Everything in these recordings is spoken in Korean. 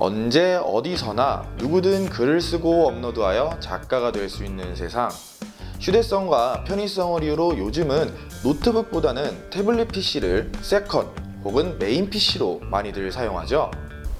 언제 어디서나 누구든 글을 쓰고 업로드하여 작가가 될 수 있는 세상. 휴대성과 편의성을 이유로 요즘은 노트북보다는 태블릿 PC를 세컨 혹은 메인 PC로 많이들 사용하죠.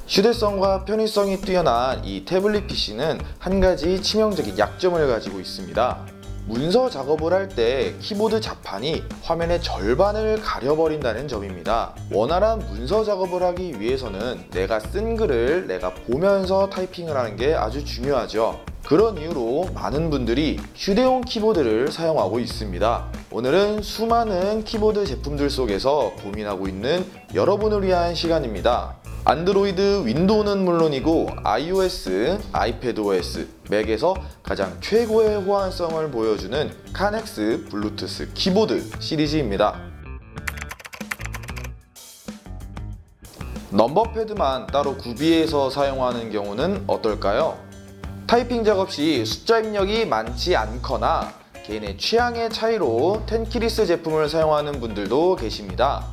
휴대성과 편의성이 뛰어난 이 태블릿 PC는 한 가지 치명적인 약점을 가지고 있습니다. 문서 작업을 할 때 키보드 자판이 화면의 절반을 가려버린다는 점입니다. 원활한 문서 작업을 하기 위해서는 내가 쓴 글을 내가 보면서 타이핑을 하는 게 아주 중요하죠. 그런 이유로 많은 분들이 휴대용 키보드를 사용하고 있습니다. 오늘은 수많은 키보드 제품들 속에서 고민하고 있는 여러분을 위한 시간입니다. 안드로이드 윈도우는 물론이고 iOS, 아이패드OS, 맥에서 가장 최고의 호환성을 보여주는 카넥스 블루투스 키보드 시리즈입니다. 넘버패드만 따로 구비해서 사용하는 경우는 어떨까요? 타이핑 작업 시 숫자 입력이 많지 않거나 개인의 취향의 차이로 텐키리스 제품을 사용하는 분들도 계십니다.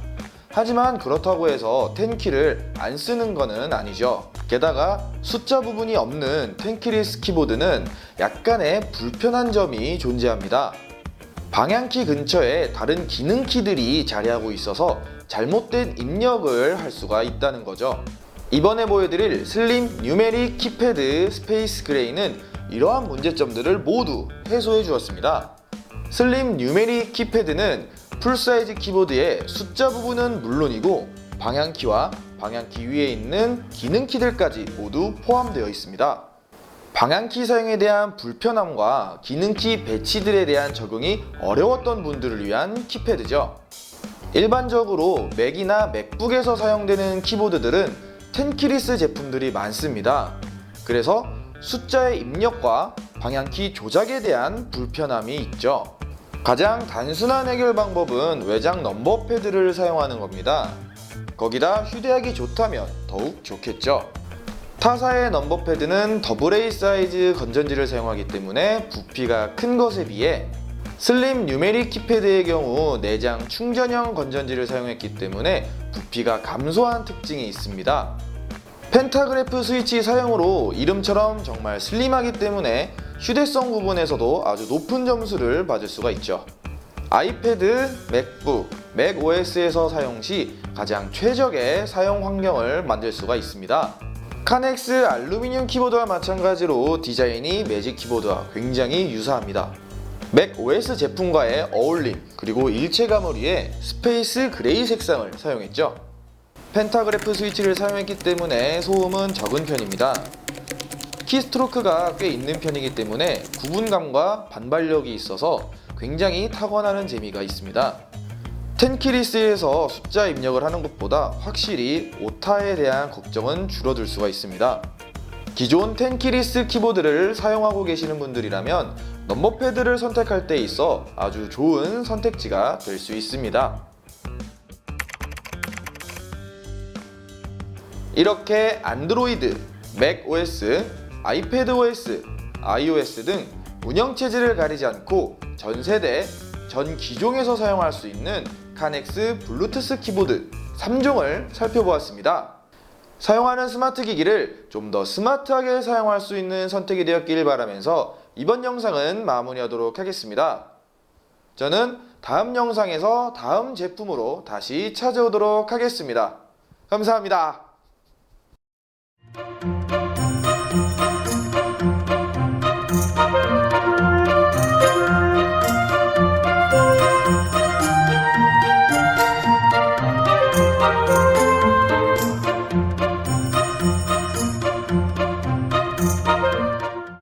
하지만 그렇다고 해서 텐키를 안 쓰는 것은 아니죠. 게다가 숫자 부분이 없는 텐키리스 키보드는 약간의 불편한 점이 존재합니다. 방향키 근처에 다른 기능 키들이 자리하고 있어서 잘못된 입력을 할 수가 있다는 거죠. 이번에 보여드릴 슬림 뉴메릭 키패드 스페이스 그레이는 이러한 문제점들을 모두 해소해 주었습니다. 슬림 뉴메릭 키패드는 풀사이즈 키보드의 숫자 부분은 물론이고 방향키와 방향키 위에 있는 기능 키들까지 모두 포함되어 있습니다. 방향키 사용에 대한 불편함과 기능키 배치들에 대한 적용이 어려웠던 분들을 위한 키패드죠. 일반적으로 맥이나 맥북에서 사용되는 키보드들은 텐키리스 제품들이 많습니다. 그래서 숫자의 입력과 방향키 조작에 대한 불편함이 있죠. 가장 단순한 해결 방법은 외장 넘버 패드를 사용하는 겁니다. 거기다 휴대하기 좋다면 더욱 좋겠죠. 타사의 넘버 패드는 더블 A 사이즈 건전지를 사용하기 때문에 부피가 큰 것에 비해 슬림 뉴메릭 키패드의 경우 내장 충전형 건전지를 사용했기 때문에 부피가 감소한 특징이 있습니다. 펜타그래프 스위치 사용으로 이름처럼 정말 슬림하기 때문에 휴대성 부분에서도 아주 높은 점수를 받을 수가 있죠. 아이패드, 맥북, 맥OS에서 사용 시 가장 최적의 사용 환경을 만들 수가 있습니다. 카넥스 알루미늄 키보드와 마찬가지로 디자인이 매직 키보드와 굉장히 유사합니다. 맥OS 제품과의 어울림 그리고 일체감을 위해 스페이스 그레이 색상을 사용했죠. 펜타그래프 스위치를 사용했기 때문에 소음은 적은 편입니다. 키스트로크가 꽤 있는 편이기 때문에 구분감과 반발력이 있어서 굉장히 타건하는 재미가 있습니다. 텐키리스에서 숫자 입력을 하는 것보다 확실히 오타에 대한 걱정은 줄어들 수가 있습니다. 기존 텐키리스 키보드를 사용하고 계시는 분들이라면 넘버패드를 선택할 때 있어 아주 좋은 선택지가 될 수 있습니다. 이렇게 안드로이드, 맥 OS, 아이패드 OS, iOS 등 운영 체제를 가리지 않고 전 세대, 전 기종에서 사용할 수 있는 카넥스 블루투스 키보드 3종을 살펴보았습니다. 사용하는 스마트 기기를 좀 더 스마트하게 사용할 수 있는 선택이 되었길 바라면서 이번 영상은 마무리하도록 하겠습니다. 저는 다음 영상에서 다음 제품으로 다시 찾아오도록 하겠습니다. 감사합니다.